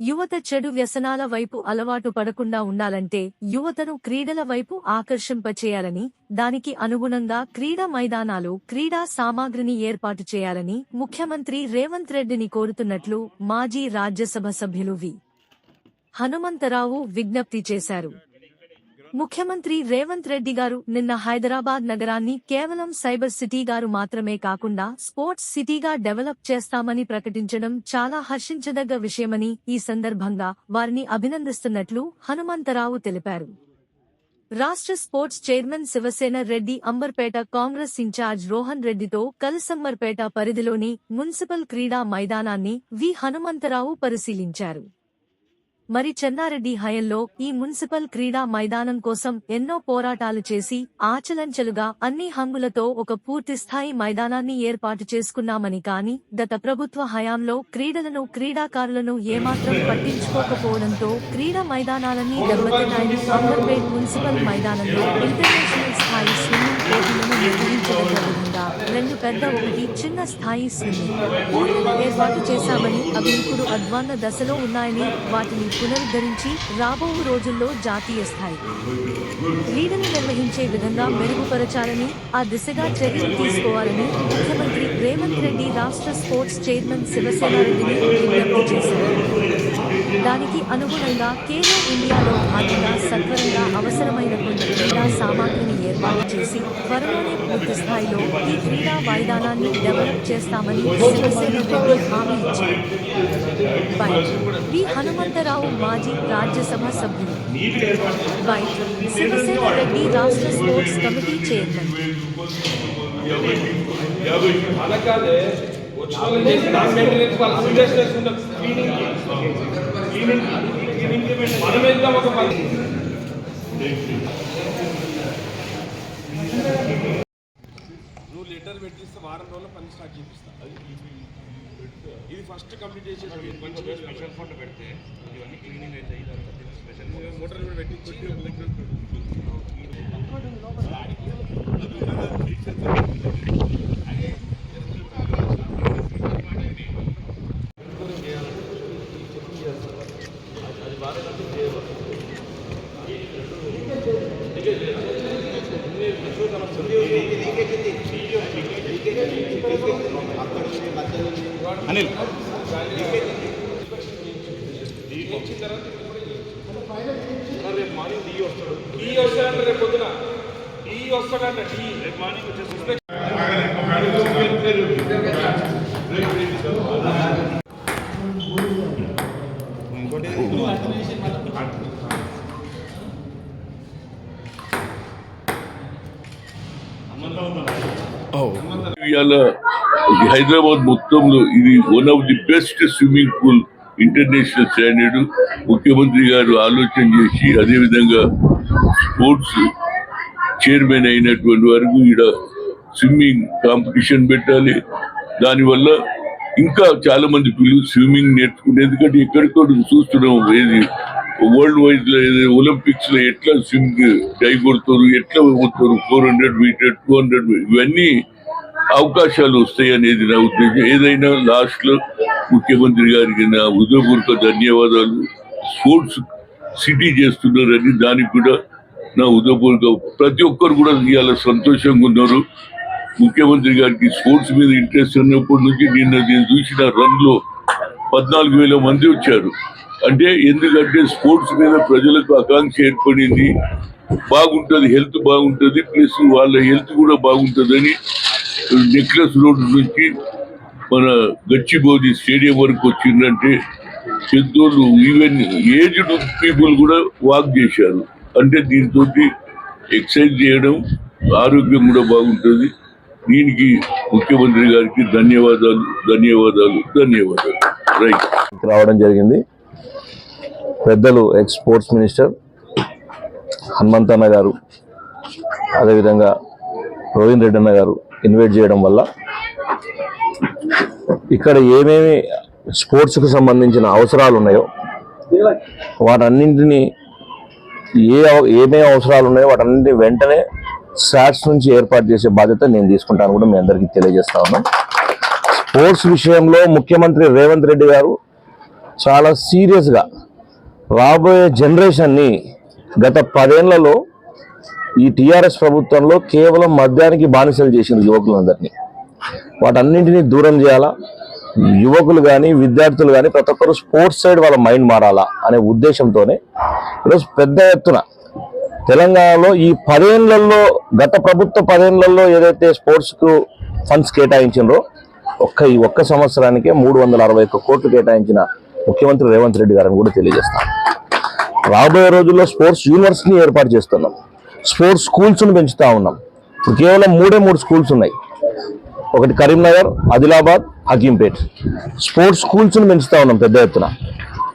యువత చెడు వ్యసనాల వైపు అలవాటు పడకుండా ఉండాలంటే యువతను క్రీడల వైపు ఆకర్షింపచేయాలని దానికి అనుగుణంగా క్రీడా మైదానాలు క్రీడా సామాగ్రిని ఏర్పాటు చేయాలని ముఖ్యమంత్రి రేవంత్ రెడ్డిని కోరుతున్నట్లు మాజీ రాజ్యసభ సభ్యులు వి. హనుమంతరావు విజ్ఞప్తి చేశారు. ముఖ్యమంత్రి రేవంత్ రెడ్డి గారు నిన్న హైదరాబాద్ నగరాన్ని కేవలం సైబర్ సిటీ గారు మాత్రమే కాకుండా స్పోర్ట్స్ సిటీగా డెవలప్ చేస్తామని ప్రకటించడం చాలా హర్షించదగ్గ విషయమని ఈ సందర్భంగా వారిని అభినందిస్తున్నట్లు హనుమంతరావు తెలిపారు. రాష్ట్ర sports chairman Shivasena Reddy Amberpet Congress in charge Rohan రెడ్డితో కలసంబర్పేట పరిధిలోని మున్సిపల్ క్రీడా మైదానాన్ని వి హనుమంతరావు పరిశీలించారు. మరి చెన్నారెడ్డి హయంలో ఈ మున్సిపల్ క్రీడా మైదానం కోసం ఎన్నో పోరాటాలు చేసి ఆచలంచలుగా అన్ని హంగులతో ఒక పూర్తిస్థాయి మైదానాన్ని ఏర్పాటు చేసుకున్నామని కాని గత ప్రభుత్వ హయాంలో క్రీడలను క్రీడాకారులను ఏమాత్రం పట్టించుకోకపోవడంతో క్రీడా మైదానాలన్నీ దెబ్బతిన్నాయని అంబర్పేట్ మున్సిపల్ మైదానంలో ఇంటర్నేషనల్ స్థాయి స్విమ్మింగ్ పోటీలను నిర్వహించడంలో రెండు పెద్ద ఒకటి చిన్న స్థాయి స్విమ్మింగ్. పోటీలు ఏర్పాటు చేశామని అవి ఇప్పుడు అధ్వాన్న దశలో ఉన్నాయని వాటిని పునరుద్ధరించి రాబో రోజుల్లో జాతీయ స్థాయి. క్రీడను నిర్వహించే విధంగా మెరుగుపరచాలని ఆ దిశగా చర్యలు తీసుకోవాలని ముఖ్యమంత్రి రేవంత్ రెడ్డి రాష్ట్ర స్పోర్ట్స్ చైర్మన్ శివసేన రెడ్డిని విజ్ఞప్తి చేశారు. దానికి అనుగుణంగా కేరో ఇండియాలో భాగంగా సత్వరంగా అవసరమైన కొన్ని క్రీడా సామాగ్రిని ఏర్పాటు చేసి త్వరలోనే పూర్తి స్థాయిలో ఈ క్రీడా మైదానాన్ని డెవలప్ చేస్తామని శివసేన రెడ్డి హామీ ఇచ్చారు బైట్ వి హనుమంతరావు మాజీ రాజ్యసభ సభ్యులు బైట్ శివసేన రెడ్డి రాష్ట్ర స్పోర్ట్స్ కమిటీ చైర్మన్ అనకాదే వచ్చిన వాళ్ళు చేసి దాని మెయింటెనెన్స్ వాళ్ళ సీరియస్నెస్ ఉండదు క్లీనింగ్ ఒక పని నువ్వు లెటర్ పెట్టిస్తే వారం రోజుల్లో పని స్టార్ట్ చేపిస్తా ఇది ఫస్ట్ కంప్లీట్ చేసేది స్పెషల్ ఫండ్ పెడితే ఇవన్నీ క్లీనింగ్ అయితే ఇదంతా స్పెషల్ మోటార్ కూడా పెట్టించి అనిల్. రేపు మార్నింగ్ టీ వస్తాడు టీ వస్తాడంట రేపు పొద్దున టీ వస్తాడంట టీ రేపు మార్నింగ్ వచ్చేసి ఇవాళ హైదరాబాద్ మొత్తంలో ఇది one of the best swimming pool international standard ముఖ్యమంత్రి గారు ఆలోచన చేసి అదేవిధంగా స్పోర్ట్స్ చైర్మన్ అయినటువంటి వరకు ఇక్కడ స్విమ్మింగ్ కాంపిటీషన్ పెట్టాలి. దానివల్ల ఇంకా చాలా మంది పిల్లలు స్విమ్మింగ్ నేర్చుకుంటే ఎందుకంటే ఎక్కడికో చూస్తున్నాం ఏది వరల్డ్ వైడ్లో ఒలింపిక్స్లో ఎట్లా స్విమ్మింగ్ డై కొడతారు ఎట్లా పోతారు four hundred metre two hundred ఇవన్నీ అవకాశాలు వస్తాయి అనేది నా ఉద్దేశం. ఏదైనా లాస్ట్లో ముఖ్యమంత్రి గారికి నా ఉదయపూర్వక ధన్యవాదాలు. స్పోర్ట్స్ సిటీ చేస్తున్నారని దానికి కూడా నా ఉదయపూర్వక ప్రతి ఒక్కరు కూడా ఇవాళ సంతోషంగా ఉన్నారు. ముఖ్యమంత్రి గారికి స్పోర్ట్స్ మీద ఇంట్రెస్ట్ ఉన్నప్పటి నుంచి నిన్న నేను చూసిన రన్లో పద్నాలుగు వేల మంది వచ్చారు. అంటే ఎందుకంటే స్పోర్ట్స్ మీద ప్రజలకు ఆకాంక్ష ఏర్పడింది. బాగుంటుంది హెల్త్ బాగుంటుంది ప్లస్ వాళ్ళ హెల్త్ కూడా బాగుంటుందని నెక్లెస్ రోడ్ నుంచి మన గచ్చిబౌలి స్టేడియం వరకు వచ్చిందంటే పెద్దోళ్ళు ఈవెన్ ఏజ్డ్ పీపుల్ కూడా వాక్ చేశారు. అంటే దీంతో ఎక్సర్సైజ్ చేయడం ఆరోగ్యం కూడా బాగుంటుంది. దీనికి ముఖ్యమంత్రి గారికి ధన్యవాదాలు ధన్యవాదాలు ధన్యవాదాలు. రైట్ రావడం జరిగింది. పెద్దలు ఎక్స్ స్పోర్ట్స్ మినిస్టర్ హనుమంతన్న గారు అదేవిధంగా రోహిన్ రెడ్డి అన్న గారు ఇన్వైట్ చేయడం వల్ల ఇక్కడ ఏమేమి స్పోర్ట్స్కు సంబంధించిన అవసరాలు ఉన్నాయో వాటన్నింటినీ ఏ అవ- ఏమేమి అవసరాలు ఉన్నాయో వాటన్నింటినీ వెంటనే శాట్స్ నుంచి ఏర్పాటు చేసే బాధ్యత నేను తీసుకుంటాను కూడా మీ అందరికీ తెలియజేస్తా ఉన్నాను స్పోర్ట్స్ విషయంలో ముఖ్యమంత్రి రేవంత్ రెడ్డి గారు చాలా సీరియస్గా రాబోయే జనరేషన్ని గత పదేళ్ళలో ఈ టిఆర్ఎస్ ప్రభుత్వంలో కేవలం మద్యానికి బానిసలు చేసింది యువకులందరినీ. వాటన్నింటినీ దూరం చేయాలా? యువకులు కానీ విద్యార్థులు కానీ ప్రతి ఒక్కరు స్పోర్ట్స్ సైడ్ వాళ్ళ మైండ్ మారాలా అనే ఉద్దేశంతోనే ఈరోజు పెద్ద ఎత్తున తెలంగాణలో ఈ పదేళ్ళలో గత ప్రభుత్వ పదేళ్ళలో ఏదైతే స్పోర్ట్స్కు ఫండ్స్ కేటాయించిండ్రో ఒక్క ఈ ఒక్క సంవత్సరానికే మూడు వందల అరవై ఒక్క కోట్లు కేటాయించిన ముఖ్యమంత్రి రేవంత్ రెడ్డి గారిని కూడా తెలియజేస్తాను. రాబోయే రోజుల్లో స్పోర్ట్స్ యూనివర్సిటీని ఏర్పాటు చేస్తున్నాం. స్పోర్ట్స్ స్కూల్స్ను పెంచుతూ ఉన్నాం. ఇప్పుడు కేవలం మూడే మూడు స్కూల్స్ ఉన్నాయి. ఒకటి కరీంనగర్ ఆదిలాబాద్ హకీంపేట్. స్పోర్ట్స్ స్కూల్స్ను పెంచుతూ ఉన్నాం పెద్ద ఎత్తున.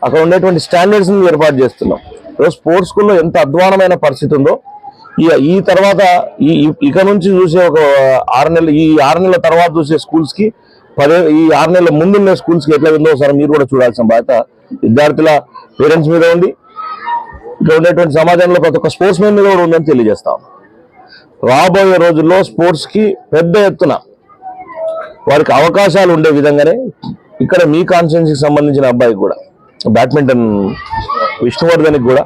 అక్కడ ఉండేటువంటి స్టాండర్డ్స్ని ఏర్పాటు చేస్తున్నాం. ఈరోజు స్పోర్ట్స్ స్కూల్లో ఎంత అధ్వానమైన పరిస్థితి ఉందో ఈ ఈ తర్వాత ఈ ఇక నుంచి చూసే ఒక ఆరు నెలల ఈ ఆరు నెలల తర్వాత చూసే స్కూల్స్కి పదే ఈ ఆరు నెలల ముందున్న స్కూల్స్కి ఎట్లా ఉందో ఒకసారి మీరు కూడా చూడాల్సిన బాధ్యత విద్యార్థుల పేరెంట్స్ మీద ఉండి ఇక్కడ ఉండేటువంటి సమాజంలో ప్రతి ఒక్క స్పోర్ట్స్ మెన్ కూడా ఉందని తెలియజేస్తాం. రాబోయే రోజుల్లో స్పోర్ట్స్కి పెద్ద ఎత్తున వారికి అవకాశాలు ఉండే విధంగానే ఇక్కడ మీ కాన్స్టిట్యున్సీకి సంబంధించిన అబ్బాయికి కూడా బ్యాడ్మింటన్ విష్ణువర్ధన్కి కూడా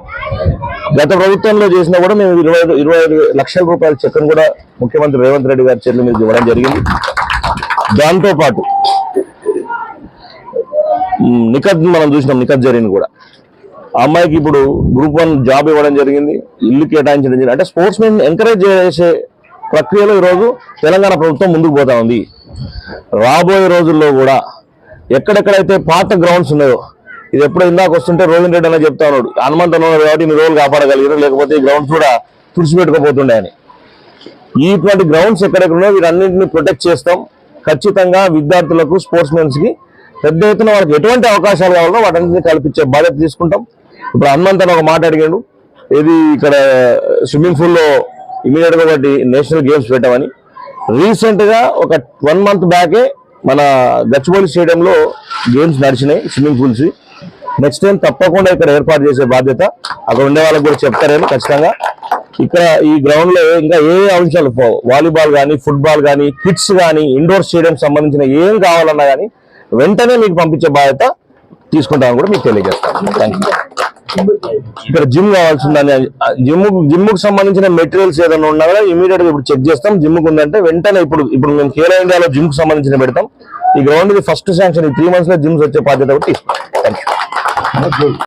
గత ప్రభుత్వంలో చేసినా కూడా మేము ఇరవై ఐదు ఇరవై ఐదు లక్షల రూపాయల చెక్కును కూడా ముఖ్యమంత్రి రేవంత్ రెడ్డి గారి చేతుల మీద ఇవ్వడం జరిగింది. దాంతోపాటు నిఖత్ మనం చూసినాం నిఖత్ జరిగింది కూడా. అమ్మాయికి ఇప్పుడు గ్రూప్ వన్ జాబ్ ఇవ్వడం జరిగింది ఇల్లు కేటాయించడం జరిగింది. అంటే స్పోర్ట్స్ మెన్ ఎంకరేజ్ చేసే ప్రక్రియలో ఈరోజు తెలంగాణ ప్రభుత్వం ముందుకు పోతా ఉంది. రాబోయే రోజుల్లో కూడా ఎక్కడెక్కడైతే పాత గ్రౌండ్స్ ఉన్నాయో ఇది ఎప్పుడో ఇందాక వస్తుంటే రోహిన్ రెడ్డి అనే చెప్తా ఉన్నాడు హనుమంత్ ఉన్నాడు కాబట్టి ఇన్ని రోజులు కాపాడగలిగారు లేకపోతే ఈ గ్రౌండ్స్ కూడా తుడిచిపెట్టుకోపోతుండే అని ఇటువంటి గ్రౌండ్స్ ఎక్కడెక్కడ ఉన్నాయో వీటన్నింటిని ప్రొటెక్ట్ చేస్తాం. ఖచ్చితంగా విద్యార్థులకు స్పోర్ట్స్ మెన్స్కి పెద్ద ఎత్తున వాళ్ళకి ఎటువంటి అవకాశాలు కావాలో వాటన్నింటినీ కల్పించే బాధ్యత తీసుకుంటాం. ఇప్పుడు హనుమంత్ అని ఒక మాట అడిగాడు. ఏది ఇక్కడ స్విమ్మింగ్ పూల్లో ఇమీడియట్గా ఒకటి నేషనల్ గేమ్స్ పెట్టామని. రీసెంట్గా ఒక వన్ మంత్ బ్యాకే మన గచ్చిబౌలి స్టేడియంలో గేమ్స్ నడిచినాయి స్విమ్మింగ్ పూల్స్. నెక్స్ట్ టైం తప్పకుండా ఇక్కడ ఏర్పాటు చేసే బాధ్యత అక్కడ ఉండే వాళ్ళకి కూడా చెప్తారేమో ఖచ్చితంగా. ఇక్కడ ఈ గ్రౌండ్లో ఇంకా ఏ అంశాలు వాలీబాల్ కానీ ఫుట్బాల్ కానీ కిట్స్ కానీ ఇండోర్ స్టేడియం సంబంధించిన ఏం కావాలన్నా కానీ వెంటనే మీకు పంపించే బాధ్యత తీసుకుంటామని కూడా మీకు తెలియజేస్తాను థ్యాంక్ యూ ఇక్కడ జిమ్ కావాల్సిందని జిమ్ జిమ్కు సంబంధించిన మెటీరియల్స్ ఏదైనా ఉన్నా కూడా ఇమీడియట్గా ఇప్పుడు చెక్ చేస్తాం. జిమ్కు ఉందంటే వెంటనే ఇప్పుడు ఇప్పుడు మేము కేరళ ఇండియాలో జిమ్కు సంబంధించిన పెడతాం. ఈ గ్రౌండ్కి ఫస్ట్ శాంక్షన్ ఈ త్రీ మంత్స్లో జిమ్స్ వచ్చే బాధ్యత కూడా తీసుకుంటాం. Thank you